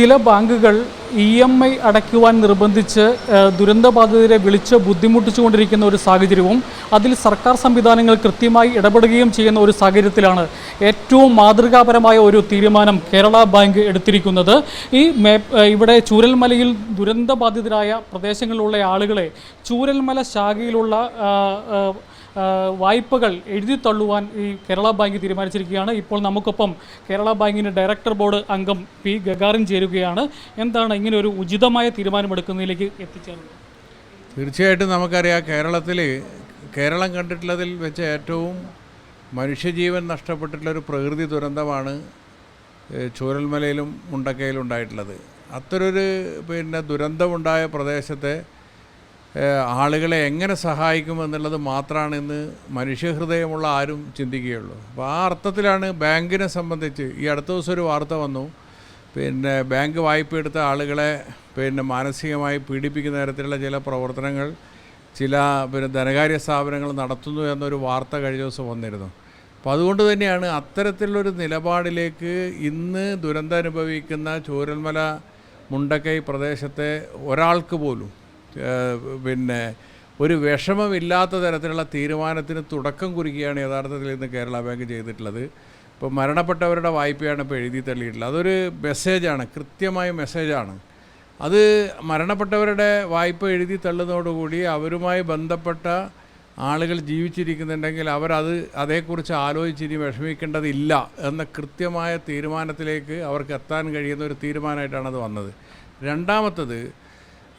ചില ബാങ്കുകൾ E M I അടയ്ക്കുവാൻ നിർബന്ധിച്ച് ദുരന്തബാധിതരെ വിളിച്ച് ബുദ്ധിമുട്ടിച്ചുകൊണ്ടിരിക്കുന്ന ഒരു സാഹചര്യവും അതിൽ സർക്കാർ സംവിധാനങ്ങൾ കൃത്യമായി ഇടപെടുകയും ചെയ്യുന്ന ഒരു സാഹചര്യത്തിലാണ് ഏറ്റവും മാതൃകാപരമായ ഒരു തീരുമാനം കേരള ബാങ്ക് എടുത്തിരിക്കുന്നത്. ഈ ഇവിടെ ചൂരൽമലയിൽ ദുരന്തബാധിതരായ പ്രദേശങ്ങളിലുള്ള ആളുകളെ ചൂരൽമല ശാഖയിലുള്ള വായ്പകൾ എഴുതി തള്ളുവാൻ ഈ കേരള ബാങ്ക് തീരുമാനിച്ചിരിക്കുകയാണ്. ഇപ്പോൾ നമുക്കൊപ്പം കേരള ബാങ്കിന്റെ ഡയറക്ടർ ബോർഡ് അംഗം പി ഗഗാറിൻ ചേരുകയാണ്. എന്താണ് ഇങ്ങനെ ഒരു ഉചിതമായ തീരുമാനമെടുക്കുന്നതിലേക്ക് എത്തിച്ചേർന്നത് തീർച്ചയായിട്ടും നമുക്കറിയാം കേരളത്തിൽ കേരളം കണ്ടിട്ടുള്ളതിൽ വെച്ച് ഏറ്റവും മനുഷ്യജീവൻ നഷ്ടപ്പെട്ടിട്ടുള്ള ഒരു പ്രകൃതി ദുരന്തമാണ് ചൂരൽമലയിലും മുണ്ടക്കയിലും ഉണ്ടായിട്ടുള്ളത്. അത്തരൊരു പിന്നെ ദുരന്തമുണ്ടായ പ്രദേശത്തെ ആളുകളെ എങ്ങനെ സഹായിക്കുമെന്നുള്ളത് മാത്രമാണ് ഇന്ന് മനുഷ്യഹൃദയമുള്ള ആരും ചിന്തിക്കുകയുള്ളൂ. അപ്പോൾ ആ അർത്ഥത്തിലാണ് ബാങ്കിനെ സംബന്ധിച്ച് ഈ അടുത്ത ദിവസം ഒരു വാർത്ത വന്നു. പിന്നെ ബാങ്ക് വായ്പ എടുത്ത ആളുകളെ പിന്നെ മാനസികമായി പീഡിപ്പിക്കുന്ന തരത്തിലുള്ള ചില പ്രവർത്തനങ്ങൾ ചില പിന്നെ ധനകാര്യ സ്ഥാപനങ്ങൾ നടത്തുന്നു എന്നൊരു വാർത്ത കഴിഞ്ഞ ദിവസം വന്നിരുന്നു. അപ്പോൾ അതുകൊണ്ട് തന്നെയാണ് അത്തരത്തിലുള്ളൊരു നിലപാടിലേക്ക് ഇന്ന് ദുരന്തം അനുഭവിക്കുന്ന ചൂരൽമല മുണ്ടക്കൈ പ്രദേശത്തെ ഒരാൾക്ക് പോലും പിന്നെ ഒരു വിഷമമില്ലാത്ത തരത്തിലുള്ള തീരുമാനത്തിന് തുടക്കം കുറിക്കുകയാണ് യഥാർത്ഥത്തിൽ ഇന്ന് കേരള ബാങ്ക് ചെയ്തിട്ടുള്ളത്. ഇപ്പോൾ മരണപ്പെട്ടവരുടെ വായ്പയാണ് ഇപ്പോൾ എഴുതി തള്ളിയിട്ടുള്ളത്. അതൊരു മെസ്സേജാണ് കൃത്യമായ മെസ്സേജാണ് അത് മരണപ്പെട്ടവരുടെ വായ്പ എഴുതി തള്ളുന്നതോടുകൂടി അവരുമായി ബന്ധപ്പെട്ട ആളുകൾ ജീവിച്ചിരിക്കുന്നുണ്ടെങ്കിൽ അവരത് അതേക്കുറിച്ച് ആലോചിച്ചിനി വിഷമിക്കേണ്ടതില്ല എന്ന കൃത്യമായ തീരുമാനത്തിലേക്ക് അവർക്ക് എത്താൻ കഴിയുന്ന ഒരു തീരുമാനമായിട്ടാണ് അത് വന്നത്. രണ്ടാമത്തത്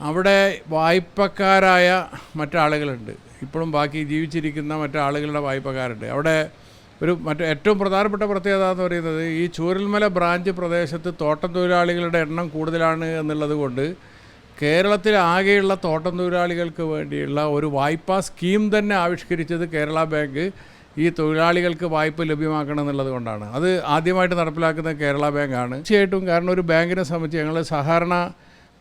അവിടെ വായ്പക്കാരായ മറ്റാളുകളുണ്ട്. ഇപ്പോഴും ബാക്കി ജീവിച്ചിരിക്കുന്ന മറ്റാളുകളുടെ വായ്പക്കാരുണ്ട്. അവിടെ ഒരു മറ്റു ഏറ്റവും പ്രധാനപ്പെട്ട പ്രത്യേകത എന്ന് പറയുന്നത് ഈ ചൂരൽമല ബ്രാഞ്ച് പ്രദേശത്ത് തോട്ടം തൊഴിലാളികളുടെ എണ്ണം കൂടുതലാണ് എന്നുള്ളത് കൊണ്ട് കേരളത്തിൽ ആകെയുള്ള തോട്ടം തൊഴിലാളികൾക്ക് വേണ്ടിയുള്ള ഒരു വായ്പാ സ്കീം തന്നെ ആവിഷ്കരിച്ചത് കേരള ബാങ്ക് ഈ തൊഴിലാളികൾക്ക് വായ്പ ലഭ്യമാക്കണം എന്നുള്ളത് കൊണ്ടാണ്. അത് ആദ്യമായിട്ട് നടപ്പിലാക്കുന്നത് കേരള ബാങ്കാണ് തീർച്ചയായിട്ടും കാരണം ഒരു ബാങ്കിനെ സംബന്ധിച്ച് ഞങ്ങൾ സഹകരണ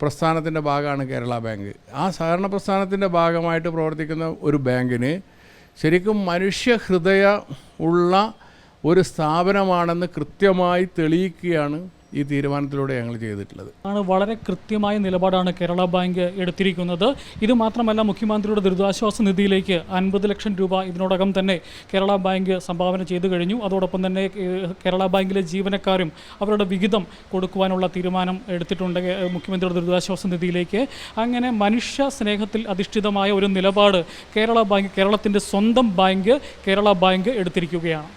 പ്രസ്ഥാനത്തിന്റെ ഭാഗമാണ് കേരള ബാങ്ക് ആ സഹകരണ പ്രസ്ഥാനത്തിന്റെ ഭാഗമായിട്ട് പ്രവർത്തിക്കുന്ന ഒരു ബാങ്കിന് ശരിക്കും മനുഷ്യ ഹൃദയ ഉള്ള ഒരു സ്ഥാപനമാണെന്ന് കൃത്യമായി തെളിയിക്കുകയാണ് ഈ തീരുമാനത്തിലൂടെ ഞങ്ങൾ ചെയ്തിട്ടുള്ളത്. ആണ് വളരെ കൃത്യമായ നിലപാടാണ് കേരള ബാങ്ക് എടുത്തിരിക്കുന്നത്. ഇത് മാത്രമല്ല മുഖ്യമന്ത്രിയുടെ ദുരിതാശ്വാസ നിധിയിലേക്ക് അൻപത് ലക്ഷം രൂപ ഇതിനോടകം തന്നെ കേരള ബാങ്ക് സംഭാവന ചെയ്തു കഴിഞ്ഞു. അതോടൊപ്പം തന്നെ കേരള ബാങ്കിലെ ജീവനക്കാരും അവരുടെ വിഹിതം കൊടുക്കുവാനുള്ള തീരുമാനം എടുത്തിട്ടുണ്ട് മുഖ്യമന്ത്രിയുടെ ദുരിതാശ്വാസ നിധിയിലേക്ക്. അങ്ങനെ മനുഷ്യ സ്നേഹത്തിൽ അധിഷ്ഠിതമായ ഒരു നിലപാട് കേരള ബാങ്ക് കേരളത്തിന്റെ സ്വന്തം ബാങ്ക് കേരള ബാങ്ക് എടുത്തിരിക്കുകയാണ്.